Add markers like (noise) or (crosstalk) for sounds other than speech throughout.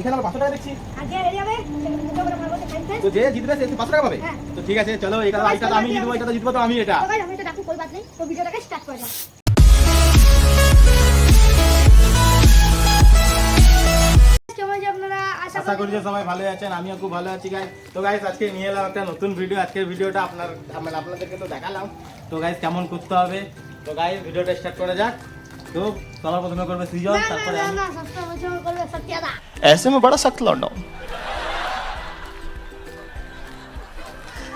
এখানে আবার পাঁচশো টাকা দেখছি। তো যে জিতবে সে পাঁচশো টাকা পাবে। হ্যাঁ। তো ঠিক আছে চলো এটা এটা আমি জিতবো এটা জিতবো তো আমি এটা। তো ভিডিওটাকে স্টার্ট করে আশা করি যে সবাই ভালো আছেন আমিও খুব ভালো আছি গাইস তো গাইস আজকে নিয়ে এলাম একটা নতুন ভিডিও আজকের ভিডিওটা আপনার মানে আপনাদেরকে তো দেখালাম। তো গাইস কেমন করতে হবে? তো গাইস ভিডিওটা স্টার্ট করা যাক। তো সবার প্রথমে করবে সৃজন না না তারপরে না আমি না সবটা বলছে করবে সত্যিয়াদা ऐसे में बड़ा सख्त लौंडा हूं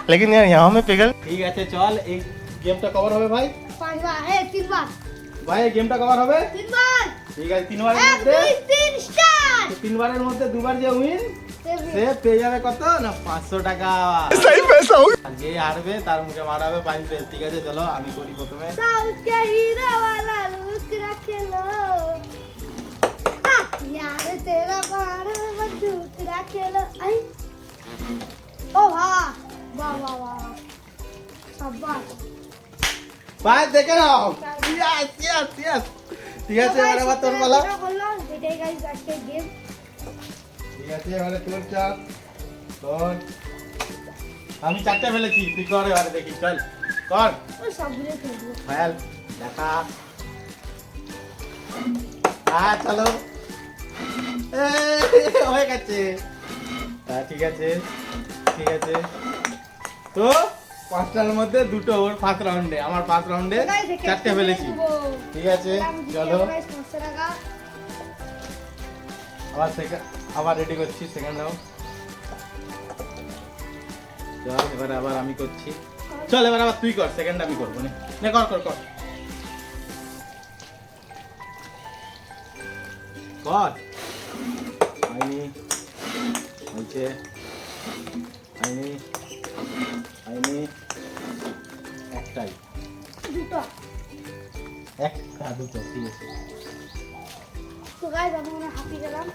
लेकिन यार यहाँ में पिघल ঠিক আছে চল এই গেমটা কভার হবে ভাই পাঁচবার এ তিনবার ভাই এই গেমটা কভার হবে তিনবার ঠিক আছে তিনবারের এক মধ্যে দুই তিন স্টার্ট তো তিনবারের মধ্যে দুবার যে উইন সে পেয়ে যাবে কত না পাঁচশো টাকা सही पैसा हो আর যে হারবে তার মুখে মারাবে পাইন ঠিক আছে চলো আমি করি প্রথমে পাঁচ দেখে নাও। ইয়াস ইয়াস ইয়াস ঠিক আছে, এবার আবার তোর পালা ঠিক আছে, এবারে তোর চাপ। তোর। আমি চারটে ফেলেছি। তুই কর এবারে দেখি, চল। কর। ফেল দেখা। হ্যাঁ চলো। হয়ে গেছে। হ্যাঁ, ঠিক আছে। ঠিক আছে। তো? পাঁচটার মধ্যে দুটো ওর ফার্স্ট রাউন্ডে আমার ফার্স্ট রাউন্ডে চারটে ফেলেছি। ঠিক আছে চলো। আবার সেকেন্ড আবার রেডি করছি সেকেন্ড রাউন্ড চল এবার আবার আমি করছি। চল এবার আবার তুই কর সেকেন্ড আমি করব নে। কর কর কর। কর। আমি হয়েছে। আইনি। আইনি দুটো একটা দুটো ঠিক আছে গেলাম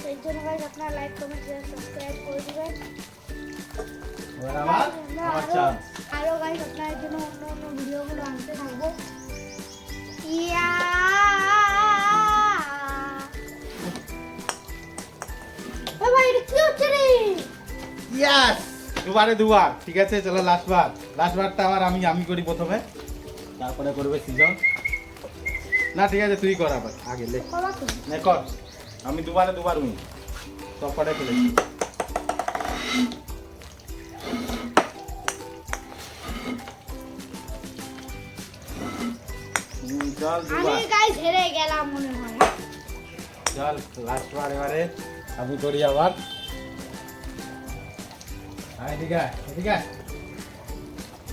তো জন্য গাইজ আপনারা লাইক কমেন্ট সাবস্ক্রাইব করে দেবেন আমার চান্স ইয়াস দুবারে দুবার ঠিক আছে? চলো লাস্ট বার। লাস্ট বারটা আবার আমি আমি করি প্রথমে। তারপরে করবে সিজন। না ঠিক আছে তুই কর আবার। আগে লে। করা কর। আমি দুবারে দুবার উই সব কটাই ফেলেছি চল দুবার। গাইজ হেরে গেলাম মনে হয়। চল লাস্ট বার এবারে আমি করি আবার। এদিকে এদিকে।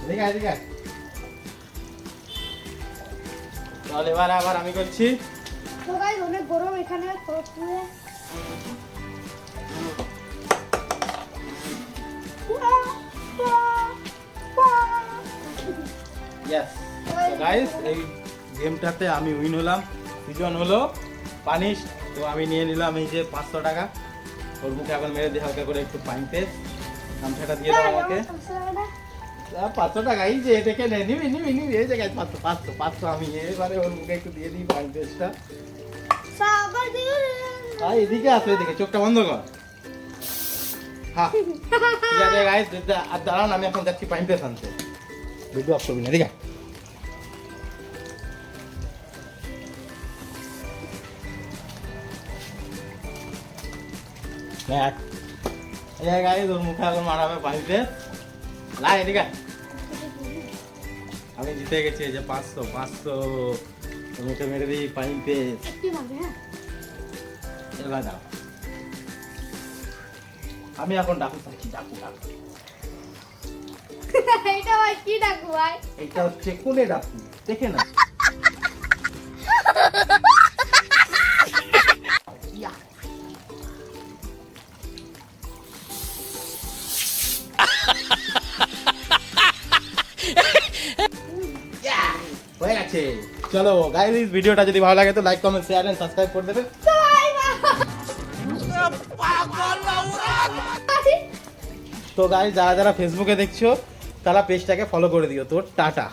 এদিকে এদিকে। চল এবারে আবার আমি করছি তো গাইজ অনেক গরম এখানে ইয়েস গাইস এই গেমটাতে আমি উইন হলাম। সিজন হলো পানিশ তো আমি নিয়ে নিলাম এই যে পাঁচশো টাকা। ওর মুখে এখন মেরে দিয়ে হালকা করে একটু পানি পেস। গামছাটা দিয়ে দাও আমাকে। পাঁচশো টাকা এই যে দেখে নে নিবি নিবি নিবি এই জায়গায় পাঁচশো পাঁচশো পাঁচশো আমি। এবারে ওর মুখে একটু দিয়ে দিই সাগর আর এদিকে আসো এদিকে চোখটা বন্ধ কর। হ্যাঁ আর দাঁড়ান আমি এখন যাচ্ছি পানি পেস্ট আনতে। ভিডিও অফ করবি না আছে দেখ এই গাইস ওর মুখে এখন মারাবে পানিতে। লাই এদিকে। আমি জিতে গেছি এই যে পাঁচশো পাঁচশো। ওর মুখে মেরে দিই পানি পেস্ট কি মারবে হ্যাঁ। এবার দাও। আমি এখন ডাকু চাচ্ছি ডাকু ডাকু। (laughs) এটা ভাই কি ডাকু ভাই? এটা হচ্ছে কোলে ডাকু? দেখে না চলো গাইস ভিডিওটা যদি ভালো লাগে তো like comment share and subscribe করে দেবে। তো গাইজ যারা যারা ফেসবুকে দেখছ, তারা পেজটাকে ফলো করে দিও। তো টাটা।